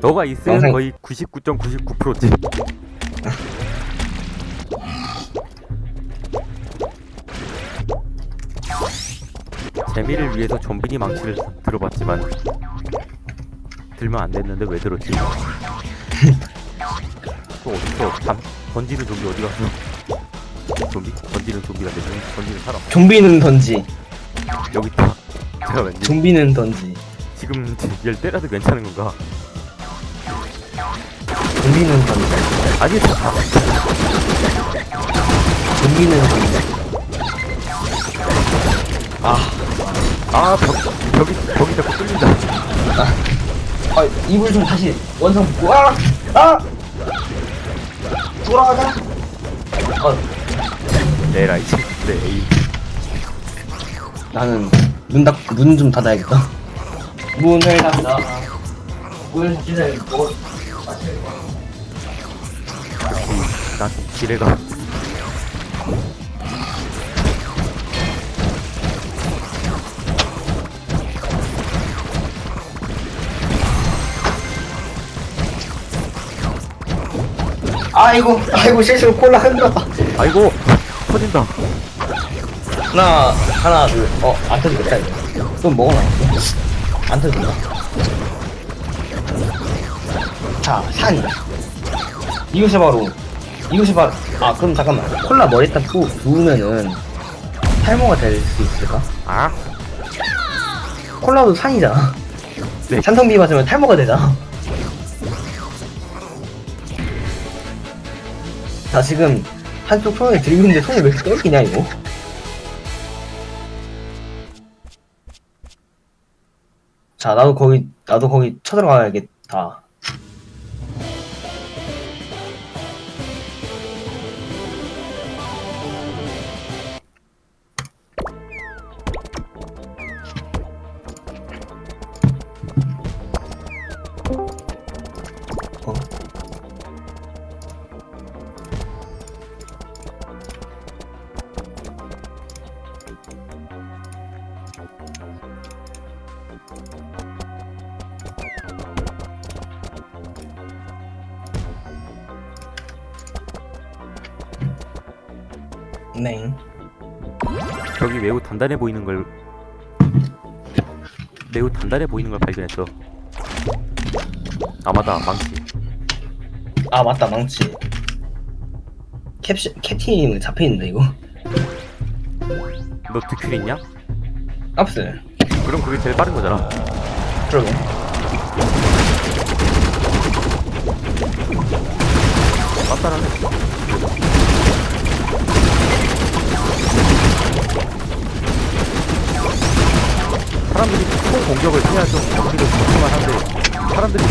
너가 있으면 영상- 거의 99.99%지. 재미를 위해서 좀비니 망치를 들어봤지만 들면 안 됐는데 왜 들었지? 또 어디서 잠 던지는 좀비 어디 갔어? 좀비? 던지는 좀비가 되는 던지는 사람 좀비는 던지. 여기 있다. 제가 왠지 좀비는 던지. 지금 얘를 때려도 괜찮은 건가? 좀비는 던지. 아니 다 좀비는 던지. 아, 벽, 벽이, 벽이 자꾸 뚫린다. 아, 이불 좀 다시 원상 붙고. 아! 아! 돌아가. 어, 내 라이트, 내 에임. 나는 문 닫, 문 좀 닫아야겠다. 문을 닫다. 문을 닫기 기레가. 아이고, 아이고, 실수로 콜라 흔들었다. 아이고, 터진다. 하나, 하나, 둘. 어, 안 터지겠다, 이거. 좀 먹어놔. 안 터진다. 자, 산이다. 이것이 바로, 이것이 바로, 아, 그럼 잠깐만. 콜라 머리딱 부, 부으면은 탈모가 될 수 있을까? 아, 콜라도 산이잖아. 네. 산성비 맞으면 탈모가 되잖아. 자, 지금 한쪽 손을 들고 있는데 손이 왜 이렇게 떨리냐, 이거? 자, 나도 거기, 나도 거기 쳐들어가야겠다. 벽이 매우 단단해 보이는 걸 매우 단단해 보이는 걸 발견했어. 아 맞다, 망치. 아, 맞다, 망치. 캡시, 캡틴 잡혀 있는데, 이거? 너 득킬 있냐? 없어요. 그럼 그게 제일 빠른 거잖아. 그러게. 맞다라네. 사람들이 총 공격을 해야 좀 정리를 좋지만 한데 사람들이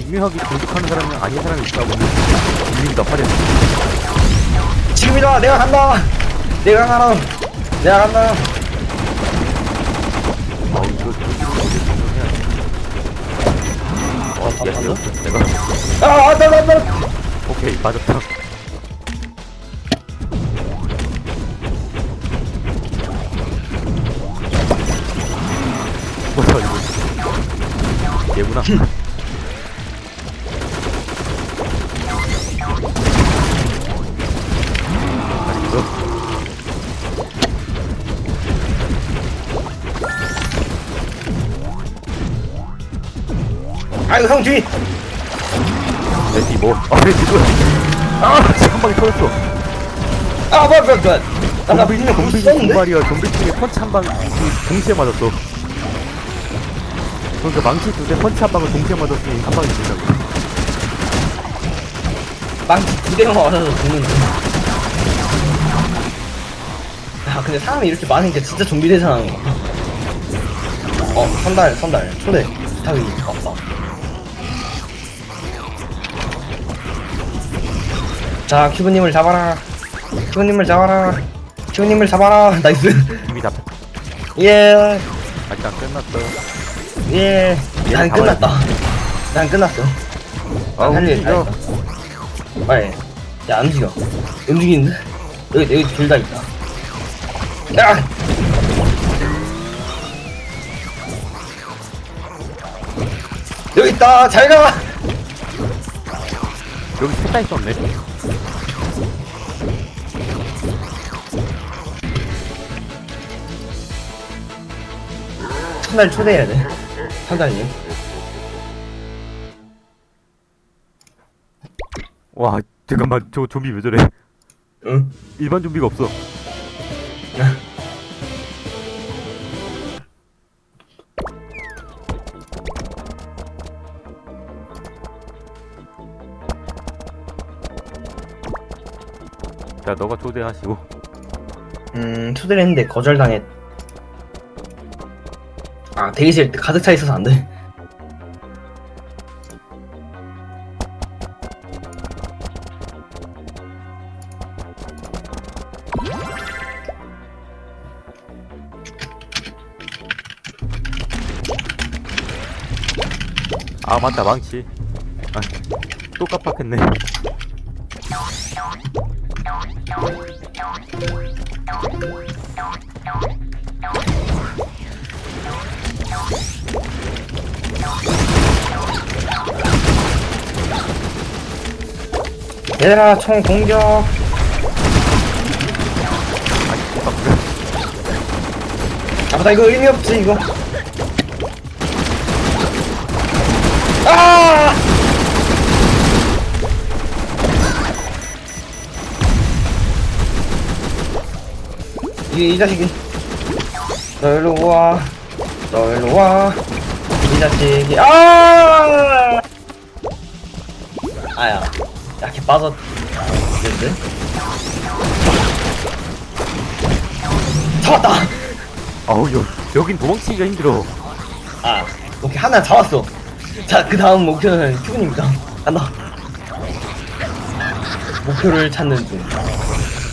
익명하게 공격하는 사람이 아닌 사람이 있다고 밀린다 화려. 지금이다! 내가 간다! 내가 간다! 내가 간다! 아 이거 공격해야 돼? 어, 야, 이거 내가 아, 나, 나, 나! 오케이 맞았다. 이거 아이고, 형 뒤! 레디 뭐? 아 레디 뭐? 아한 방에 터졌어. 아, 뭐야, 뭐야, 뭐야. 나, 나 좀비 분명 공 좀비 중에 펀치 한방 동시에 맞았어. 그러니까 망치 두 대 펀치 한 방을 동시에 맞았으니 한 방이 된다고. 망치 두 대만 맞아서 죽는데. 아, 근데 사람이 이렇게 많으니까 진짜 좀비 대상하는 거. 어, 선달, 선달. 초대. 타기 없어. 자, 큐브님을 잡아라. 큐브님을 잡아라. 큐브님을 잡아라. 나이스. 이미 다 예, 안 끝났어. 예. 난 끝났다. 난 끝났어. 아 할 일 다 움직여. 했다. 빨리. 야, 안 움직여. 움직이는데? 여기, 여기 둘 다 있다. 야! 여기 있다. 잘 가. 여기 셋다 있었네. 첫날 초대해야 돼. 상장님. 와, 잠깐만, 저 좀비 왜 저래? 응. 일반 좀비가 없어. 자, 너가 초대하시고. 음, 초대를 했는데 거절당했. 아, 대기실 가득 차 있어서 안 돼. 아, 맞다, 망치. 아, 또 깜빡했네. 얘들아, 총 공격. 아무다 이거 의미 없지 이거. 아! 이, 이 자식이. 너 일로 와. 너 일로 와. 이 자식이. 아! 아야. 빠졌. 됐는데? 잡았다! 어우, 여, 여긴 도망치기가 힘들어. 아, 오케이 하나 잡았어. 자, 그 다음 목표는 큐브입니다. 간다. 목표를 찾는 중.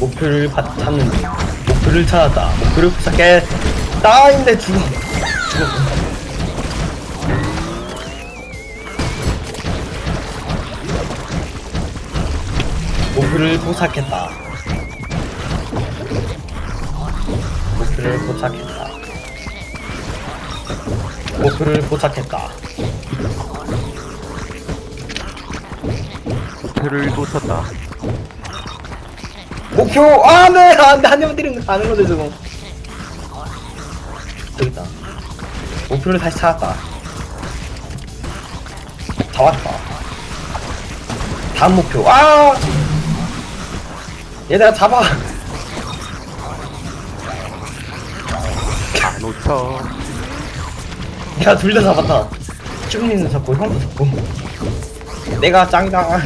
목표를 받, 찾는 중. 목표를 찾았다. 목표를 포착해. 따인데 죽어. 죽었어. 목표를 포착했다. 목표를 포착했다. 목표를 포착했다. 목표를 놓쳤다. 목표 안돼 안돼 한 대만 때리면 가는 건데 저거. 저기 있다. 목표를 다시 찾았다. 다 왔다. 다음 목표. 아! 얘들아 잡아. 안 놓쳐. 내가 둘 다 잡았다. 쭈님도 잡고 형도 잡고. 내가 짱이다.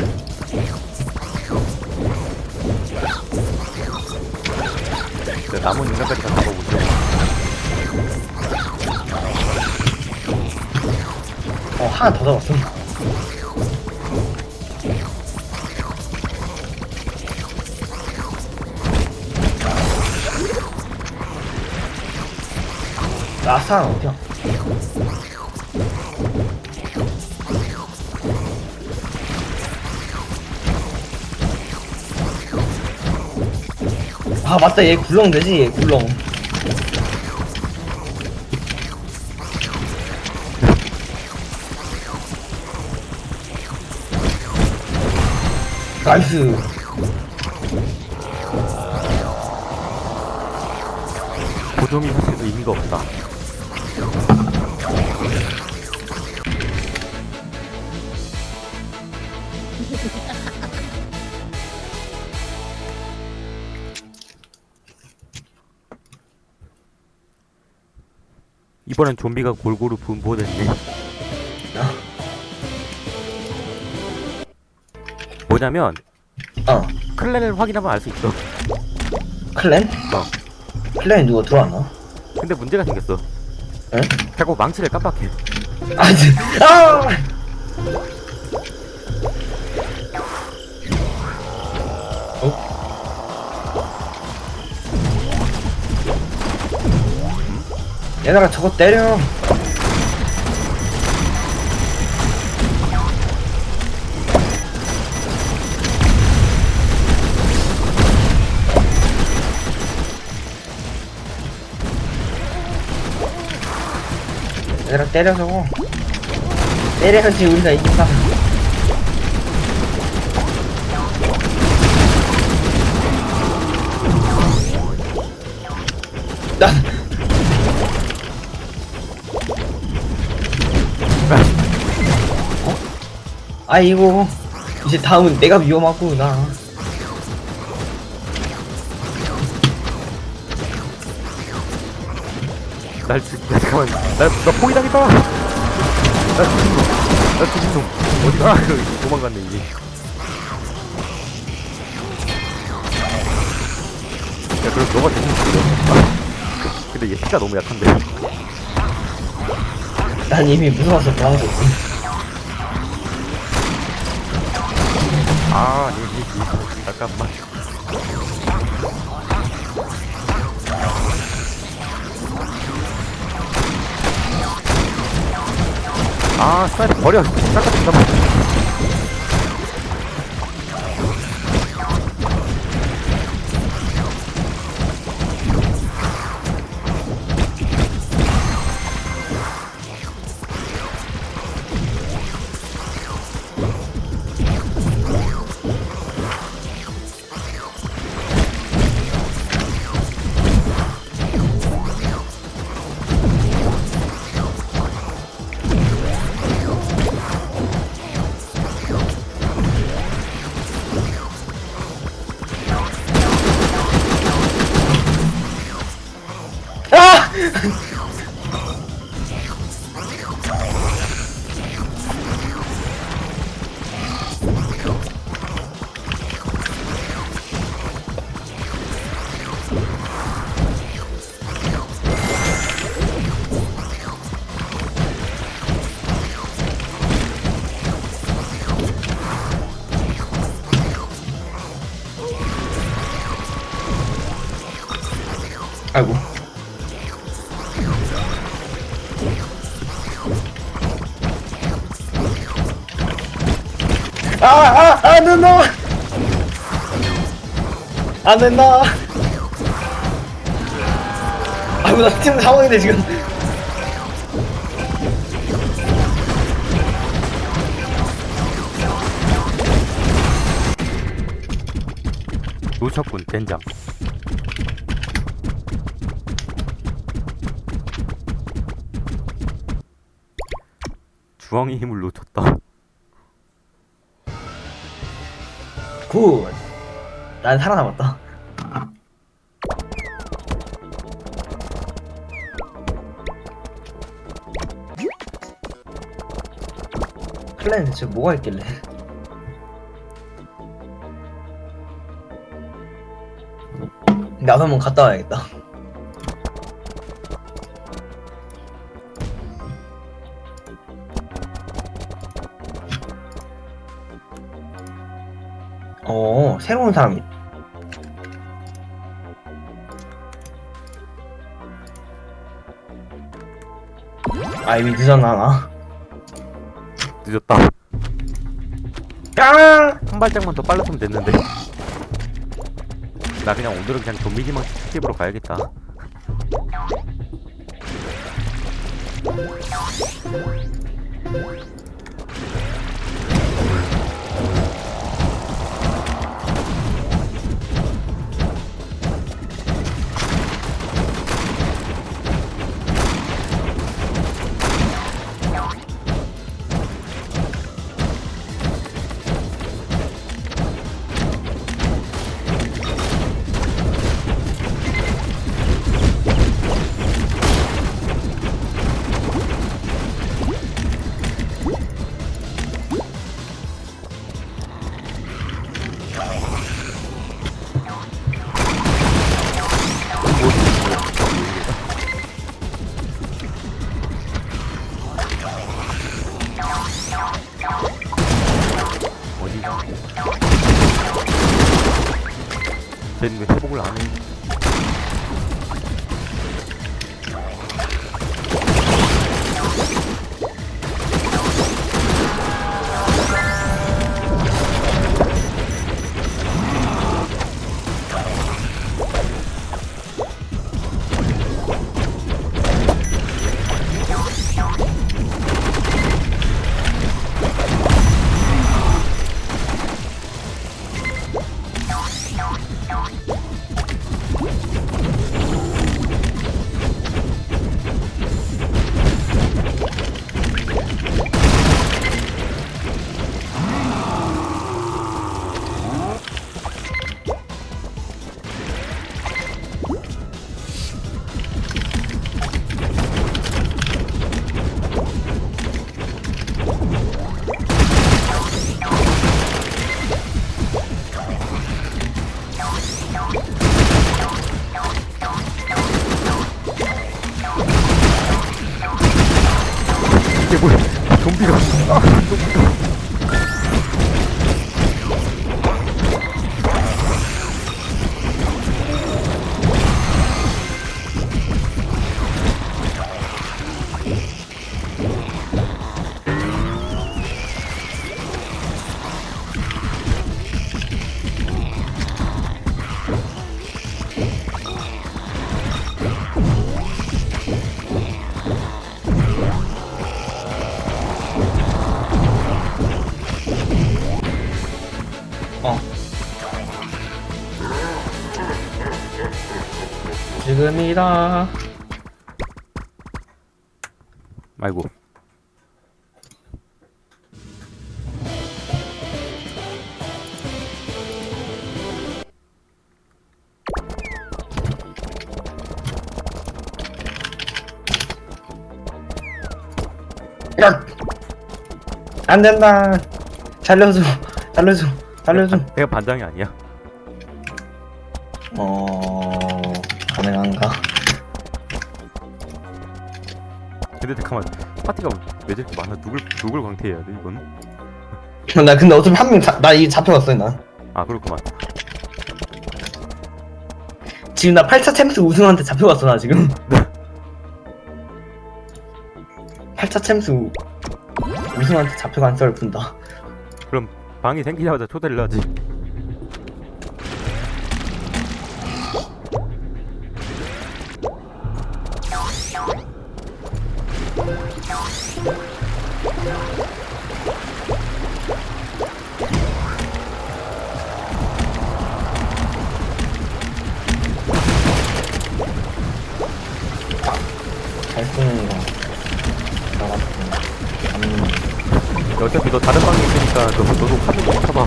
자, 남은 인간까지 다 잡아보죠. 어 하나 더 잡았어. 라스는 어디야? 아 맞다 얘 굴렁 되지 얘 굴렁 나이스 고정이 사실 의미가 없다. 이번엔 좀비가 골고루 분포됐네. 뭐냐면 어 클랜을 확인하면 알 수 있어. 클랜? 어. 클랜에 누가 들어왔나? 근데 문제가 생겼어. 응? 자꾸 망치를 깜빡해. 아, 지- 아! 어? 얘들아 저거 때려 얘들아 때려 저거 때려야지 우리가 이긴다. 나 어? 아이고 이제 다음은 내가 위험하구나. 날 죽, 야, 잠깐만. 나, 나 포위당했다! 나 죽인 놈. 나 죽인 놈. 어디가? 그, 도망갔네, 이제. 야, 그럼 너가 대신 죽여. 아, 근데 얘 피가 너무 약한데. 난 이미 무서워서 도망가고 있어. 아, 얘, 얘, 얘. 잠깐만. 아, 스나이퍼 버려. 잠깐, 잠깐만. 아, 아, 아, 누나! 안 된다! 아이고, 나 지금 상황인데, 지금. 놓쳤군, 젠장. 주황의 힘을 놓쳤다. 굿! 난 살아남았다. 클랜 대체 뭐가 있길래? 나도 한번 갔다 와야겠다. 새로운 사람이. 아, 이미 늦었나, 나. 늦었다. 깡! 한 발짝만 더 빨랐으면 됐는데. 나 그냥 오늘은 그냥 좀비지망 특집으로 가야겠다. 쟤는 왜 회복을 안 해? 지금이다. 아이고 야! 안 된다. 살려줘. 살려줘. 살려줘. 내가 반장이 아니야 어, 근데 잠깐만 파티가 왜 저렇게 많아 누굴 누굴 광태해야 돼 이건 나 근데 어차피 한 명, 나이 잡혀갔어, 나. 아 그렇구만 지금 나 8차 챔스 우승한테 잡혀갔어, 나 지금. 8차 챔스 우- 우승한테 잡혀간 썰 푼다. 그럼 방이 생기자마자 초대를 하지 어차피 너 다른 방에 있으니까 너, 너도 카드 좀 쳐봐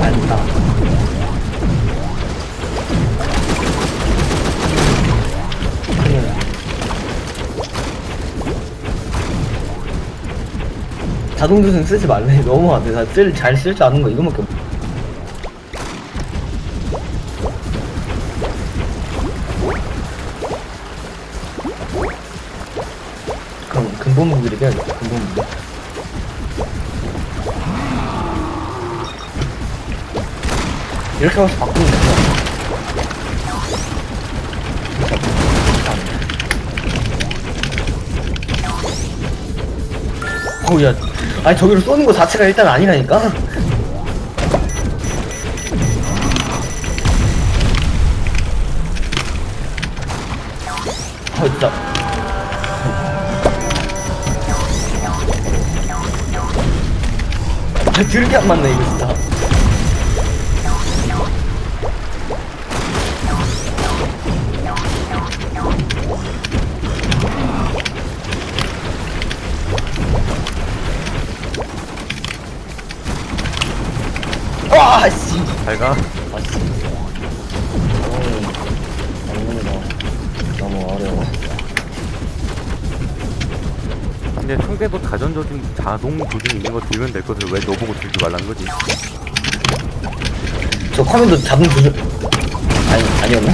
안다. 큰일 나. 자동 조준 쓰지 말래. 너무 안 돼. 나쓸잘 쓸 줄 아는 거 이거밖에 없. 그 이렇게 와서 바꾸면 되죠. 어우, 야. 아니, 저기로 쏘는 거 자체가 일단 아니라니까? 아, 진짜. 아, 드럽게 안 맞네, 이거 진짜. 와, 씨. 잘가 아, 씨. 너무 어려워. 근데 상대도 자전 조준 자동 조준 있는 거 들면 될 것을 왜 너보고 들지 말라는 거지 저 화면도 자동 조절. 아니, 아니었나?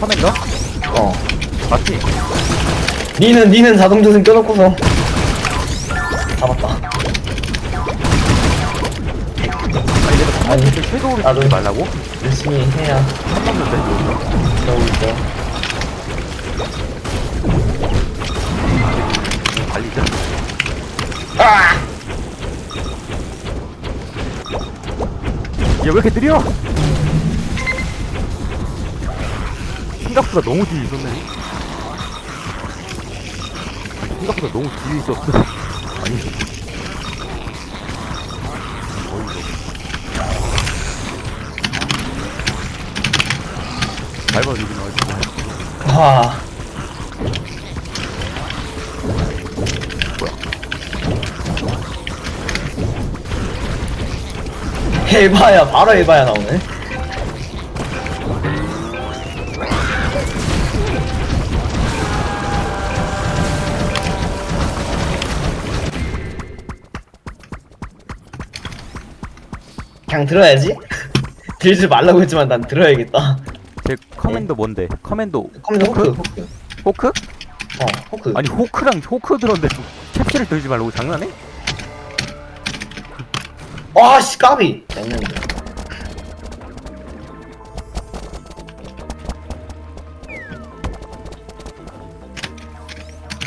화면가? 어. 맞지? 니는, 니는 자동 조절 껴놓고서. 잡았다. 아니 방금 섀도우를 나도- 말라고? 열심히 해야 한 번도 돼 그러고 있어. 달리자 아! 야왜 이렇게 느려? 생각보다 너무 뒤에 있었네 생각보다 너무 뒤에 있었어 아니 어이구 밟아 여기 나와있어 와. 해봐야 바로 해봐야 나오네. 그냥 들어야지. 들지 말라고 했지만 난 들어야겠다. 제 커맨도 뭔데? 커맨도 컴퓨터 호크. 호크. 호크? 어, 호크. 아니 호크랑 호크 들었는데 캡슐을 들지 말라고 장난해? 와, 씨, 까비. 됐는데.